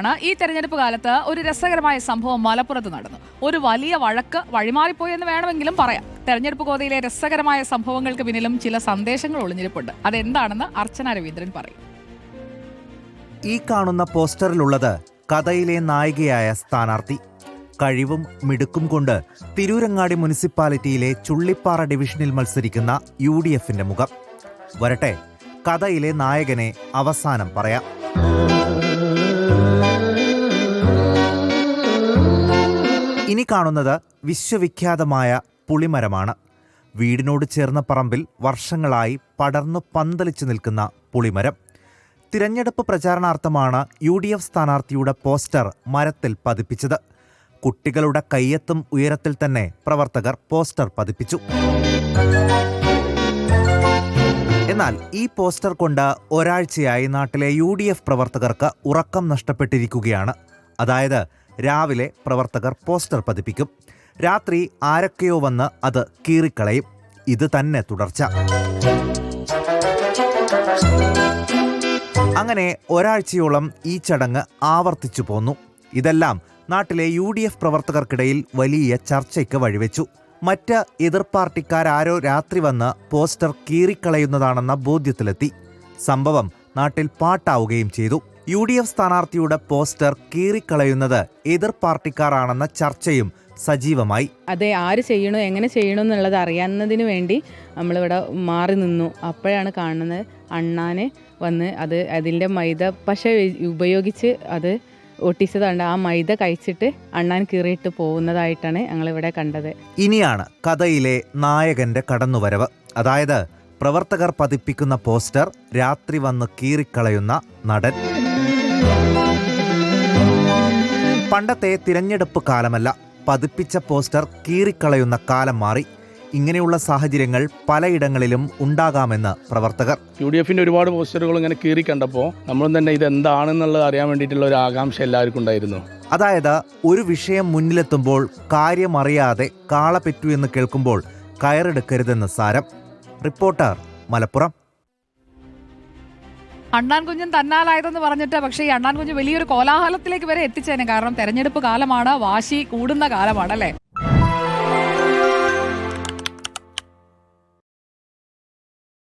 ആണ്. ഈ തെരഞ്ഞെടുപ്പ് കാലത്ത് ഒരു രസകരമായ സംഭവം മലപ്പുറത്ത് നടന്നു. ഒരു വലിയ വഴക്ക് വഴിമാറിപ്പോയി എന്ന് വേണമെങ്കിലും പറയാം. തെരഞ്ഞെടുപ്പ് കോതയിലെ രസകരമായ സംഭവങ്ങൾക്ക് പിന്നിലും ചില സന്ദേശങ്ങൾ ഒളിഞ്ഞിരിപ്പുണ്ട്. അതെന്താണെന്ന് അർച്ചന രവീന്ദ്രൻ പറയും. ഈ കാണുന്ന പോസ്റ്ററിലുള്ളത് കഥയിലെ നായികയായ സ്ഥാനാർത്ഥി. കഴിവും മിടുക്കും കൊണ്ട് തിരൂരങ്ങാടി മുനിസിപ്പാലിറ്റിയിലെ ചുള്ളിപ്പാറ ഡിവിഷനിൽ മത്സരിക്കുന്ന യു ഡി എഫിന്റെ മുഖം. വരട്ടെ കഥയിലെ നായകനെ അവസാനം പറയാം. കാണുന്നത് വിശ്വവിഖ്യാതമായ പുളിമരമാണ്. വീടിനോട് ചേർന്ന പറമ്പിൽ വർഷങ്ങളായി പടർന്നു പന്തലിച്ചു നിൽക്കുന്ന പുളിമരം. തിരഞ്ഞെടുപ്പ് പ്രചാരണാർത്ഥമാണ് യു ഡി എഫ് സ്ഥാനാർത്ഥിയുടെ പോസ്റ്റർ മരത്തിൽ പതിപ്പിച്ചത്. കുട്ടികളുടെ കയ്യെത്തും ഉയരത്തിൽ തന്നെ പ്രവർത്തകർ പോസ്റ്റർ പതിപ്പിച്ചു. എന്നാൽ ഈ പോസ്റ്റർ കൊണ്ട് ഒരാഴ്ചയായി നാട്ടിലെ യു പ്രവർത്തകർക്ക് ഉറക്കം നഷ്ടപ്പെട്ടിരിക്കുകയാണ്. അതായത് രാവിലെ പ്രവർത്തകർ പോസ്റ്റർ പതിപ്പിക്കും. രാത്രി ആരൊക്കെയോ വന്ന് അത് കീറിക്കളയും. ഇത് തന്നെ തുടർച്ച. അങ്ങനെ ഒരാഴ്ചയോളം ഈ ചടങ്ങ് ആവർത്തിച്ചു പോന്നു. ഇതെല്ലാം നാട്ടിലെ യു ഡി എഫ് പ്രവർത്തകർക്കിടയിൽ വലിയ ചർച്ചയ്ക്ക് വഴിവെച്ചു. മറ്റ് എതിർ പാർട്ടിക്കാരാരോ രാത്രി വന്ന് പോസ്റ്റർ കീറിക്കളയുന്നതാണെന്ന ബോധ്യത്തിലെത്തി. സംഭവം നാട്ടിൽ പാട്ടാവുകയും ചെയ്തു. യു ഡി എഫ് സ്ഥാനാർത്ഥിയുടെ പോസ്റ്റർ കീറിക്കളയുന്നത് എതിർ പാർട്ടിക്കാരാണെന്ന ചർച്ചയും സജീവമായി. അതെ ആര് ചെയ്യണോ എങ്ങനെ ചെയ്യണോ എന്നുള്ളത് അറിയാവുന്നതിന് വേണ്ടി നമ്മളിവിടെ മാറി നിന്നു. അപ്പോഴാണ് കാണുന്നത് അണ്ണാനെ വന്ന് അത് അതിന്റെ മൈദ പശ ഉപയോഗിച്ച് അത് ഒട്ടിച്ചതുണ്ട് ആ മൈദ കഴിച്ചിട്ട് അണ്ണാൻ കീറിയിട്ട് പോകുന്നതായിട്ടാണ് ഞങ്ങളിവിടെ കണ്ടത്. ഇനിയാണ് കഥയിലെ നായകന്റെ കടന്നുവരവ്. അതായത് പ്രവർത്തകർ പതിപ്പിക്കുന്ന പോസ്റ്റർ രാത്രി വന്ന് കീറിക്കളയുന്ന നടൻ. പണ്ടത്തെ തിരഞ്ഞെടുപ്പ് കാലമല്ല. പതിപ്പിച്ച പോസ്റ്റർ കീറിക്കളയുന്ന കാലം മാറി. ഇങ്ങനെയുള്ള സാഹചര്യങ്ങൾ പലയിടങ്ങളിലും ഉണ്ടാകാമെന്ന് പ്രവർത്തകർ. യു ഡി എഫിന്റെ ഒരുപാട് പോസ്റ്ററുകൾ ഇങ്ങനെ കീറി കണ്ടപ്പോൾ നമ്മളും തന്നെ ഇത് എന്താണെന്നുള്ളത് അറിയാൻ വേണ്ടിയിട്ടുള്ള ഒരു ആകാംക്ഷ എല്ലാവർക്കും ഉണ്ടായിരുന്നു. അതായത് ഒരു വിഷയം മുന്നിലെത്തുമ്പോൾ കാര്യമറിയാതെ കാള പെറ്റു എന്ന് കേൾക്കുമ്പോൾ കയറെടുക്കരുതെന്ന് സാരം. റിപ്പോർട്ടർ മലപ്പുറം. അണ്ണാൻ കുഞ്ഞും തന്നാലായതെന്ന് പറഞ്ഞിട്ട് പക്ഷേ ഈ അണ്ണാൻ കുഞ്ഞ് വലിയൊരു കോലാഹലത്തിലേക്ക് വരെ എത്തിച്ചേനെ. കാരണം തെരഞ്ഞെടുപ്പ് കാലമാണ് വാശി കൂടുന്ന കാലമാണ് അല്ലേ?